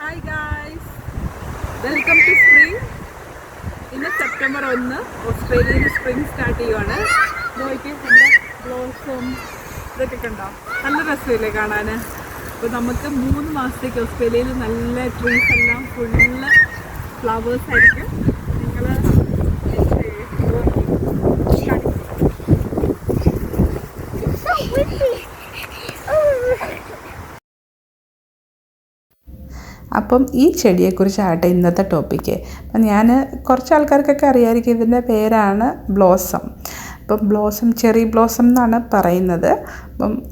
Hi guys welcome to spring ഇന്ന് September ഒന്ന്. ഓസ്ട്രേലിയയിൽ സ്പ്രിംഗ് സ്റ്റാർട്ട് ചെയ്യുവാണ്. നോക്കി നമ്മുടെ ബ്ലോസും ഇതൊക്കെ കണ്ടോ? നല്ല രസമില്ലേ കാണാൻ അപ്പോൾ നമുക്ക് മൂന്ന് മാസത്തേക്ക് ഓസ്ട്രേലിയയിൽ നല്ല ട്രീസ് എല്ലാം ഫുള്ള് ഫ്ലവേഴ്സ് ആയിരിക്കും നിങ്ങൾ അപ്പം ഈ ചെടിയെക്കുറിച്ചാകട്ടെ ഇന്നത്തെ ടോപ്പിക്ക് അപ്പം ഞാൻ കുറച്ച് ആൾക്കാർക്കൊക്കെ അറിയാമായിരിക്കും ഇതിന്റെ പേരാണ് ബ്ലോസം അപ്പം ബ്ലോസം ചെറി ബ്ലോസം എന്നാണ് പറയുന്നത്. അപ്പം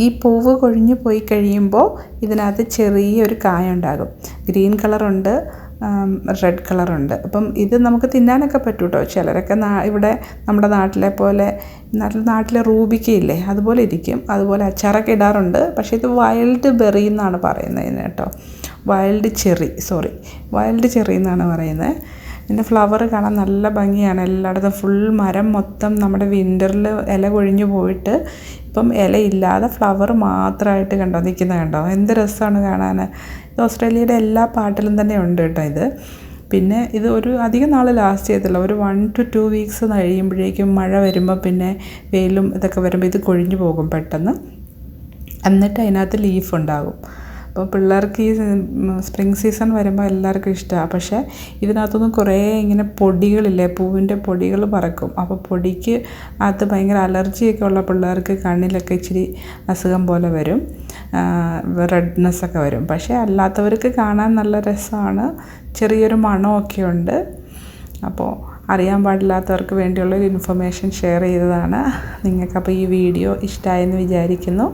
ഈ പൂവ് കൊഴിഞ്ഞു പോയി കഴിയുമ്പോൾ ഇതിനകത്ത് ചെറിയൊരു കായ ഉണ്ടാകും ഗ്രീൻ കളറുണ്ട് റെഡ് കളറുണ്ട്. അപ്പം ഇത് നമുക്ക് തിന്നാനൊക്കെ പറ്റും കേട്ടോ ചിലരൊക്കെ നാ ഇവിടെ നമ്മുടെ നാട്ടിലെ പോലെ നാട്ടിൽ നാട്ടിലെ റൂബിക്കയില്ലേ അതുപോലെ ഇരിക്കും. അതുപോലെ അച്ചാറൊക്കെ ഇടാറുണ്ട്. പക്ഷേ ഇത് വൈൽഡ് ബെറി എന്നാണ് പറയുന്നത് കേട്ടോ. Wild cherry sorry wild cherry എന്നാണ് പറയുന്നത്. ഇതിന്റെ ഫ്ലവർ കാണാൻ നല്ല ഭംഗിയാണ്. എല്ലായിടത്തും ഫുൾ മരം മൊത്തം നമ്മുടെ വിന്ററിൽ ഇല കൊഴിഞ്ഞു പോയിട്ട് ഇപ്പം ഇലയില്ലാതെ ഫ്ലവർ മാത്രമായിട്ട് കണ്ടോ നിൽക്കുന്നത് കണ്ടോ? എന്ത് രസമാണ് കാണാൻ. ഇത് ഓസ്ട്രേലിയയുടെ എല്ലാ പാട്ടിലും തന്നെ ഉണ്ട് കേട്ടോ ഇത്. പിന്നെ ഇത് ഒരു അധികം നാൾ ലാസ്റ്റ് ചെയ്യത്തില്ല ഒരു വൺ ടു ടു വീക്സ് കഴിയുമ്പോഴേക്കും മഴ വരുമ്പോൾ പിന്നെ വെയിലും ഇതൊക്കെ വരുമ്പോൾ ഇത് കൊഴിഞ്ഞു പോകും പെട്ടെന്ന്. എന്നിട്ട് അതിനകത്ത് ലീഫ് ഉണ്ടാകും. അപ്പോൾ പിള്ളേർക്ക് ഈ സ്പ്രിംഗ് സീസൺ വരുമ്പോൾ എല്ലാവർക്കും ഇഷ്ടമാണ്. പക്ഷേ ഇതിനകത്തുനിന്ന് കുറേ ഇങ്ങനെ പൊടികളില്ലേ പൂവിന്റെ പൊടികൾ പറക്കും. അപ്പോൾ പൊടിക്ക് അകത്ത് ഭയങ്കര അലർജിയൊക്കെ ഉള്ള പിള്ളേർക്ക് കണ്ണിലൊക്കെ ഇച്ചിരി അസുഖം പോലെ വരും. റെഡ്നെസ് ഒക്കെ വരും. പക്ഷേ അല്ലാത്തവർക്ക് കാണാൻ നല്ല രസമാണ്. ചെറിയൊരു മണമൊക്കെ ഉണ്ട്. അപ്പോൾ അറിയാൻ പാടില്ലാത്തവർക്ക് വേണ്ടിയുള്ള ഒരു ഇൻഫർമേഷൻ ഷെയർ ചെയ്തതാണ്. നിങ്ങൾക്കപ്പോൾ ഈ വീഡിയോ ഇഷ്ടമായെന്ന് വിചാരിക്കുന്നു.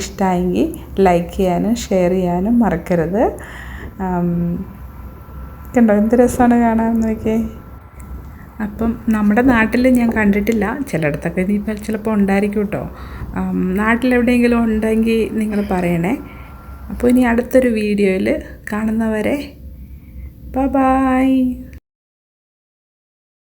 ഇഷ്ടമായെങ്കിൽ ലൈക്ക് ചെയ്യാനും ഷെയർ ചെയ്യാനും മറക്കരുത്. കണ്ടോ എന്ത് രസമാണ് കാണാൻ നോക്കിയേ? അപ്പം നമ്മുടെ നാട്ടിൽ ഞാൻ കണ്ടിട്ടില്ല. ചിലയിടത്തൊക്കെ ഇനിയിപ്പോൾ ചിലപ്പോൾ ഉണ്ടായിരിക്കും കേട്ടോ. നാട്ടിലെവിടെയെങ്കിലും ഉണ്ടെങ്കിൽ നിങ്ങൾ പറയണേ. അപ്പോൾ ഇനി അടുത്തൊരു വീഡിയോയിൽ കാണുന്നവരെ ബ ബായ്